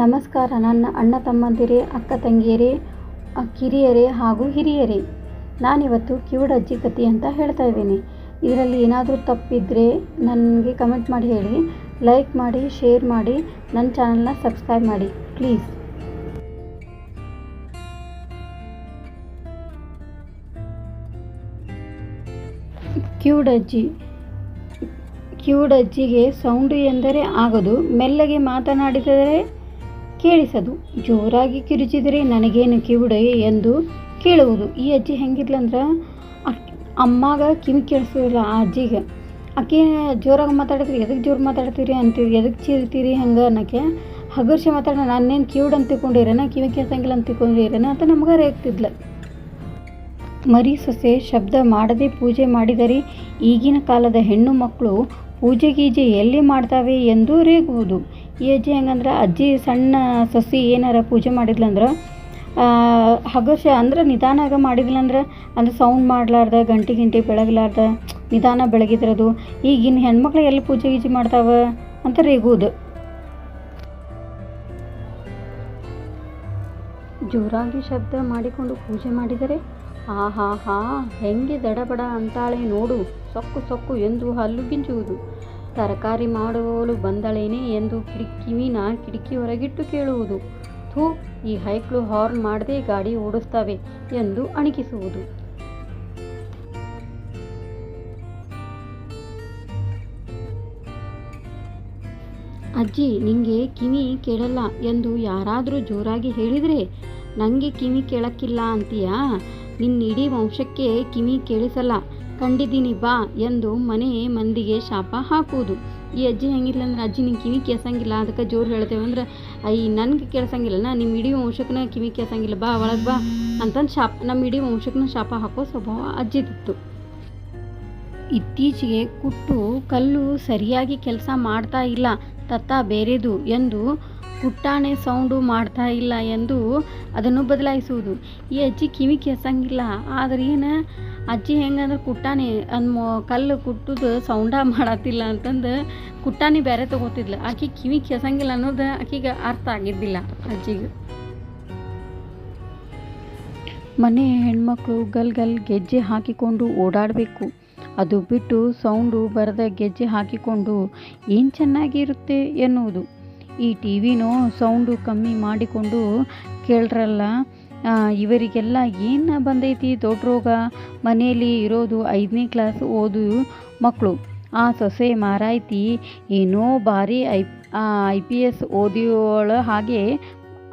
ನಮಸ್ಕಾರ. ನನ್ನ ಅಣ್ಣ ತಮ್ಮಂದಿರೇ, ಅಕ್ಕ ತಂಗಿಯರೇ ಕಿರಿಯರೇ ಹಾಗೂ ಹಿರಿಯರೇ. ನಾನಿವತ್ತು ಕಿವುಡಜ್ಜಿ ಕಥೆ ಅಂತ ಹೇಳ್ತಾ ಇದ್ದೀನಿ. ಇದರಲ್ಲಿ ಏನಾದರೂ ತಪ್ಪಿದ್ದರೆ ನನಗೆ ಕಮೆಂಟ್ ಮಾಡಿ ಹೇಳಿ. ಲೈಕ್ ಮಾಡಿ ಶೇರ್ ಮಾಡಿ, ನನ್ನ ಚಾನಲ್ನ ಸಬ್ಸ್ಕ್ರೈಬ್ ಮಾಡಿ ಪ್ಲೀಸ್ ಕಿವುಡಜ್ಜಿ ಕಿವುಡಜ್ಜಿಗೆ ಸೌಂಡು ಎಂದರೆ ಆಗದು. ಮೆಲ್ಲಗೆ ಮಾತನಾಡಿದರೆ ಕೇಳಿಸದು. ಜೋರಾಗಿ ಕಿರುಚಿದರೆ ನನಗೇನು ಕಿವಿಡೆ ಎಂದು ಕೇಳುವುದು. ಈ ಅಜ್ಜಿ ಹೆಂಗಿದ್ಲಂದ್ರೆ ಅಕ್- ಅಮ್ಮಾಗ ಕಿವಿ ಕೇಳಿಸೋದಿಲ್ಲ ಆ ಅಜ್ಜಿಗೆ. ಆಕೆ ಜೋರಾಗಿ ಮಾತಾಡ್ತೀರಿ ಎದಕ್ಕೆ ಜೋರು ಮಾತಾಡ್ತೀರಿ ಅಂತೀರಿ ಎದಕ್ಕೆ ಚೀರ್ತೀರಿ ಹಂಗೆ ಅನ್ನೋಕೆ ಹಗರ್ಷ ಮಾತಾಡ ನಾನೇನು ಕಿವುಡ್ ಅಂತ ತಿಳ್ಕೊಂಡಿರೇನ ಕಿವಿ ಕೇಳ್ಸಂಗಿಲ್ಲ ಅಂತ ತಿಳ್ಕೊಂಡಿರೇನ ಅಂತ ನಮ್ಗೆ ರೇಗ್ತಿದ್ಲು. ಮರಿ ಸೊಸೆ ಶಬ್ದ ಮಾಡದೆ ಪೂಜೆ ಮಾಡಿದರೆ ಈಗಿನ ಕಾಲದ ಹೆಣ್ಣು ಮಕ್ಕಳು ಪೂಜೆ ಗೀಜೆ ಎಲ್ಲಿ ಮಾಡ್ತಾವೆ ಎಂದು ರೇಗುವುದು. ಈ ಅಜ್ಜಿ ಹೆಂಗಂದ್ರೆ, ಅಜ್ಜಿ ಸಣ್ಣ ಸಸಿ ಏನಾರ ಪೂಜೆ ಮಾಡಿದ್ಲಂದ್ರೆ ಹಗರ್ಷ ಅಂದ್ರೆ ನಿಧಾನಾಗ ಮಾಡಿದ್ಲಂದ್ರೆ, ಅಂದ್ರೆ ಸೌಂಡ್ ಮಾಡಲಾರ್ದ, ಗಂಟೆ ಗಿಂಟಿ ಬೆಳಗ್ಲಾರ್ದ, ನಿಧಾನ ಬೆಳಗಿದ್ರದು. ಈಗಿನ ಹೆಣ್ಮಕ್ಳು ಎಲ್ಲಿ ಪೂಜೆ ಗೀಜೆ ಮಾಡ್ತಾವ ಅಂತ ರೇಗುವುದು. ಜೋರಾಗಿ ಶಬ್ದ ಮಾಡಿಕೊಂಡು ಪೂಜೆ ಮಾಡಿದರೆ ಆಹಾ ಹಾ ಹೆಂಗೆ ದಡಬಡ ಅಂತಾಳೆ ನೋಡು, ಸೊಕ್ಕು ಸೊಕ್ಕು ಎಂದು ಹಲ್ಲು ಗಿಂಚುವುದು ತರಕಾರಿ ಮಾಡುವವಳು ಬಂದಳೇನೆ ಎಂದು ಕಿಡಿ ಕಿವಿನ ಕಿಟಕಿ ಹೊರಗಿಟ್ಟು ಕೇಳುವುದು. ಥೂ, ಈ ಹೈಕ್ಳು ಹಾರ್ನ್ ಮಾಡದೆ ಗಾಡಿ ಓಡಿಸ್ತವೆ ಎಂದು ಅಣಕಿಸುವುದು. ಅಜ್ಜಿ, ನಿಂಗೆ ಕಿವಿ ಕೇಳಲ್ಲ ಎಂದು ಯಾರಾದರೂ ಜೋರಾಗಿ ಹೇಳಿದರೆ? ನನಗೆ ಕಿವಿ ಕೇಳಕ್ಕಿಲ್ಲ ಅಂತೀಯಾ? ನಿನ್ನ ಇಡೀ ವಂಶಕ್ಕೆ ಕಿವಿ ಕೇಳಿಸಲ್ಲ. ಕಂಡಿದ್ದೀನಿ ಬಾ ಎಂದು ಮನೆ ಮಂದಿಗೆ ಶಾಪ ಹಾಕುವುದು. ಈ ಅಜ್ಜಿ ಹೆಂಗಿಲ್ಲ ಅಂದ್ರೆ ಅಜ್ಜಿ ನಿಂಗೆ ಕಿವಿ ಕೇಳ್ಸಂಗಿಲ್ಲ ಅದಕ್ಕೆ ಜೋರು ಹೇಳ್ತೇವೆ ಅಂದ್ರೆ, ಅಯ್ಯ, ನನಗೆ ಕೇಳ್ಸಂಗಿಲ್ಲ ನಿಮ್ಮ ಇಡೀ ವಂಶಕ್ಕನ ಕಿವಿ ಕೇಸಂಗಿಲ್ಲ, ಬಾ ಒಳಗೆ ಬಾ ಅಂತಂದು ಶಾಪ, ನಮ್ಮ ಇಡೀ ವಂಶಕ್ಕನ ಶಾಪ ಹಾಕೋ ಸ್ವಭಾವ ಅಜ್ಜಿದಿತ್ತು. ಇತ್ತೀಚೆಗೆ ಕುಟ್ಟು ಕಲ್ಲು ಸರಿಯಾಗಿ ಕೆಲಸ ಮಾಡ್ತಾ ಇಲ್ಲ, ತತ್ತ ಬೇರೆದು ಎಂದು ಕುಟ್ಟಾಣೆ ಸೌಂಡು ಮಾಡ್ತಾ ಇಲ್ಲ ಎಂದು ಅದನ್ನು ಬದಲಾಯಿಸುವುದು. ಈ ಅಜ್ಜಿ ಕಿವಿ ಕೆಸಂಗಿಲ್ಲ, ಆದ್ರೆ ಏನು ಅಜ್ಜಿ ಹೆಂಗಂದ್ರೆ ಕುಟ್ಟಾನಿ ಅನ್ ಕಲ್ಲು ಕುಟ್ಟುದು ಸೌಂಡ ಮಾಡತ್ತಿಲ್ಲ ಅಂತಂದು ಕುಟ್ಟಾನಿ ಬೇರೆ ತಗೋತಿದ್ಲು. ಆಕೆ ಕಿವಿ ಕೆಸಂಗಿಲ್ಲ ಅನ್ನೋದು ಆಕಿಗೆ ಅರ್ಥ ಆಗಿದ್ದಿಲ್ಲ ಅಜ್ಜಿಗೆ. ಮನೆ ಹೆಣ್ಮಕ್ಳು ಗಲ್ ಗಲ್ ಗೆಜ್ಜೆ ಹಾಕಿಕೊಂಡು ಓಡಾಡಬೇಕು. ಅದು ಬಿಟ್ಟು ಸೌಂಡು ಬರದ ಗೆಜ್ಜೆ ಹಾಕಿಕೊಂಡು ಏನು ಚೆನ್ನಾಗಿರುತ್ತೆ ಎನ್ನುವುದು. ಈ ಟಿ ವಿನೂ ಸೌಂಡು ಕಮ್ಮಿ ಮಾಡಿಕೊಂಡು ಕೇಳ್ರಲ್ಲ ಇವರಿಗೆಲ್ಲ ಏನು ಬಂದೈತಿ? ದೊಡ್ಡ ರೋಗ? ಮನೆಯಲ್ಲಿ ಇರೋದು ಐದನೇ ಕ್ಲಾಸ್ ಓದು ಮಕ್ಕಳು ಆ ಸೊಸೆ ಮಾರಾಯ್ತಿ, ಏನೋ ಭಾರಿ ಐ ಐ ಪಿ ಎಸ್ ಓದಿಯೋಳ ಹಾಗೆ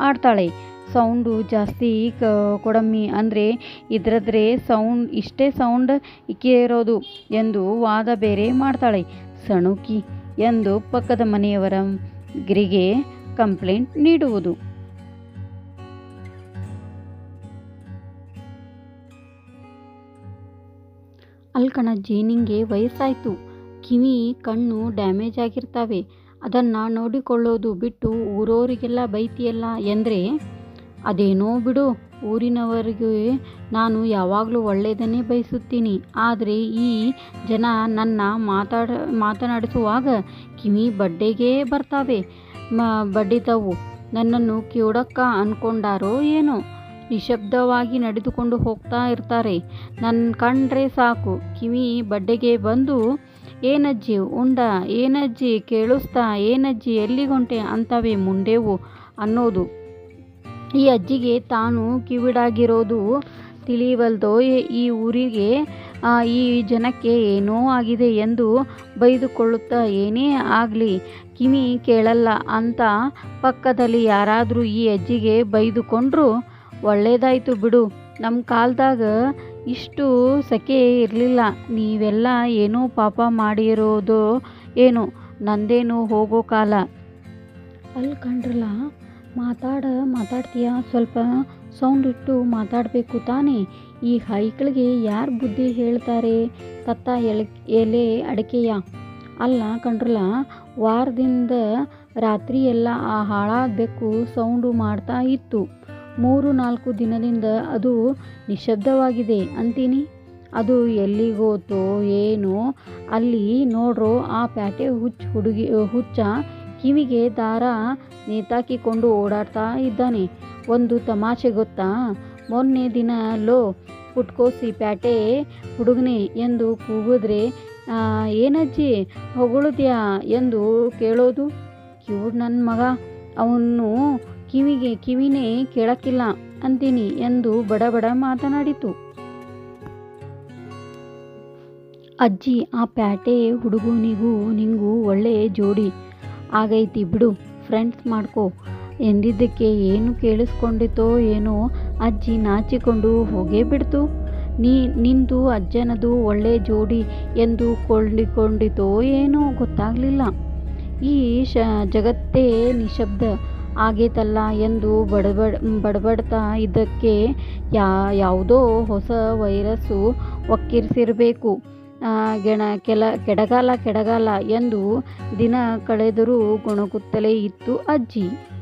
ಆಡ್ತಾಳೆ. ಸೌಂಡು ಜಾಸ್ತಿ ಕ, ಕೊಡಮ್ಮಿ ಅಂದರೆ ಇದ್ರದ್ರೆ ಸೌಂಡ್, ಇಷ್ಟೇ ಸೌಂಡ್ ಇರೋದು ಎಂದು ವಾದ ಬೇರೆ ಮಾಡ್ತಾಳೆ. ಸಣುಕಿ ಎಂದು ಪಕ್ಕದ ಮನೆಯವರ ಗಿರಿಗೆ ಕಂಪ್ಲೇಂಟ್ ನೀಡುವುದು. ಅಲ್ಕಣಜ್ಜಿ ಜೇನಿಂಗೆ ವಯಸ್ಸಾಯಿತು. ಕಿವಿ, ಕಣ್ಣು ಡ್ಯಾಮೇಜ್ ಆಗಿರ್ತವೆ. ಅದನ್ನು ನೋಡಿಕೊಳ್ಳೋದು ಬಿಟ್ಟು ಊರವರಿಗೆಲ್ಲ ಬೈತಿಯಲ್ಲ ಎಂದರೆ, ಅದೇನೋ ಬಿಡು, ಊರಿನವರಿಗೆ ನಾನು ಯಾವಾಗಲೂ ಒಳ್ಳೆಯದನ್ನೇ ಬಯಸುತ್ತೀನಿ. ಆದರೆ ಈ ಜನ ನನ್ನ ಮಾತಾಡ, ಮಾತನಾಡಿಸುವಾಗ ಕಿವಿ ಬಡ್ಡೆಗೆ ಬರ್ತಾವೆ. ಮ ಬಡ್ಡಿತವು ನನ್ನನ್ನು ಕೇಳೋಕ್ಕ ಅನ್ಕೊಂಡಾರೋ ಏನೋ. ನಿಶಬ್ದವಾಗಿ ನಡೆದುಕೊಂಡು ಹೋಗ್ತಾ ಇರ್ತಾರೆ. ನನ್ನ ಕಂಡ್ರೆ ಸಾಕು. ಕಿವಿ ಬಡ್ಡೆಗೆ ಬಂದು, ಏನಜ್ಜಿ, ಉಂಡ, ಏನಜ್ಜಿ, ಕೇಳಿಸ್ತಾ, ಏನಜ್ಜಿ, ಎಲ್ಲಿಗೊಂಟೆ ಅಂತವೇ ಮುಂಡೆವು ಅನ್ನೋದು. ಈ ಅಜ್ಜಿಗೆ ತಾನು ಕಿವಿಡಾಗಿರೋದು ತಿಳಿವಲ್ದೋ ಈ ಊರಿಗೆ ಈ ಜನಕ್ಕೆ ಏನೋ ಆಗಿದೆ ಎಂದು ಬೈದುಕೊಳ್ಳುತ್ತಾ, ಏನೇ ಆಗಲಿ, ಕಿವಿ ಕೇಳಲ್ಲ ಅಂತ ಪಕ್ಕದಲ್ಲಿ ಯಾರಾದರೂ ಈ ಅಜ್ಜಿಗೆ ಬೈದುಕೊಂಡ್ರು ಒಳ್ಳೇದಾಯ್ತು ಬಿಡು. ನಮ್ಮ ಕಾಲದಾಗ ಇಷ್ಟು ಸೆಕೆ ಇರಲಿಲ್ಲ. ನೀವೆಲ್ಲ ಏನೋ ಪಾಪ ಮಾಡಿರೋದು ಏನು, ನಂದೇನು ಹೋಗೋ ಕಾಲ. ಅಲ್ಲಿ ಕಂಡ್ರಲ್ಲ ಮಾತಾಡ, ಮಾತಾಡ್ತೀಯ? ಸ್ವಲ್ಪ ಸೌಂಡ್ ಇಟ್ಟು ಮಾತಾಡಬೇಕು ತಾನೇ? ಈ ಹೈಕಳಿಗೆ ಯಾರು ಬುದ್ಧಿ ಹೇಳ್ತಾರೆ? ತತ್ತ ಎಲೆ ಎಲೆ ಅಡಿಕೆಯ. ಅಲ್ಲ ಕಂಡ್ರಲ್ಲ ವಾರದಿಂದ ರಾತ್ರಿ ಎಲ್ಲ ಆ ಹಾಳಾಗಬೇಕು ಸೌಂಡು ಮಾಡ್ತಾ ಇತ್ತು. ಮೂರು ನಾಲ್ಕು ದಿನದಿಂದ ಅದು ನಿಶ್ಶಬ್ದವಾಗಿದೆ ಅಂತೀನಿ. ಅದು ಎಲ್ಲಿಗೋತೋ ಏನೋ. ಅಲ್ಲಿ ನೋಡ್ರೋ ಆ ಪ್ಯಾಟೆ ಹುಚ್ಚ ಹುಡುಗಿ ಹುಚ್ಚ ಕಿವಿಗೆ ದಾರ ನೇತಾಕಿಕೊಂಡು ಓಡಾಡ್ತಾ ಇದ್ದಾನೆ. ಒಂದು ತಮಾಷೆ ಗೊತ್ತಾ? ಮೊನ್ನೆ ದಿನ ಲೋ ಪುಟ್ಕೋಸಿ ಪ್ಯಾಟೆ ಹುಡುಗನೆ ಎಂದು ಕೂಗಿದ್ರೆ "ಆ, ಏನಜ್ಜಿ ಹೊಗಳಿದ್ಯಾ ಎಂದು ಕೇಳೋದು. ಇವ್ರು ನನ್ನ ಮಗ. ಅವನು ಕಿವಿಗೆ ಕಿವಿನೇ ಕೇಳಕ್ಕಿಲ್ಲ ಅಂತೀನಿ ಎಂದು ಬಡಬಡ ಮಾತನಾಡಿತು. ಅಜ್ಜಿ, ಆ ಪ್ಯಾಟೆ ಹುಡುಗನಿಗೂ ನಿಂಗೂ ಒಳ್ಳೆ ಜೋಡಿ. ಆಗೈತಿ ಬಿಡು ಫ್ರೆಂಡ್ಸ್ ಮಾಡ್ಕೋ. ಎಂದಿದ್ದಕ್ಕೆ ಏನು ಕೇಳಿಸ್ಕೊಂಡಿತೋ ಏನೋ ಅಜ್ಜಿ ನಾಚಿಕೊಂಡು ಹೋಗೇ ಬಿಡ್ತು. ನೀ, ನಿಂದು ಅಜ್ಜನದು ಒಳ್ಳೆ ಜೋಡಿ ಎಂದು ಕೊಂಡಿಕೊಂಡಿತೋ ಏನೋ ಗೊತ್ತಾಗಲಿಲ್ಲ. ಈ ಶ, ಜಗತ್ತೇ ನಿಶಬ್ದ. ಆಗೇತಲ್ಲ ಎಂದು ಬಡಬಡ ಬಡಬಡ್ತಾ ಇದ್ದಕ್ಕೆ ಯಾ ಯಾವುದೋ ಹೊಸ ವೈರಸ್ಸು ಒಕ್ಕಿರಿಸಿರಬೇಕು. ಗೆಣ ಕೆಲ ಕೆಡಗಾಲ ಕೆಡಗಾಲ ಎಂದು ದಿನ ಕಳೆದರೂ ಗೊಣಗುತ್ತಲೇ ಇತ್ತು ಅಜ್ಜಿ.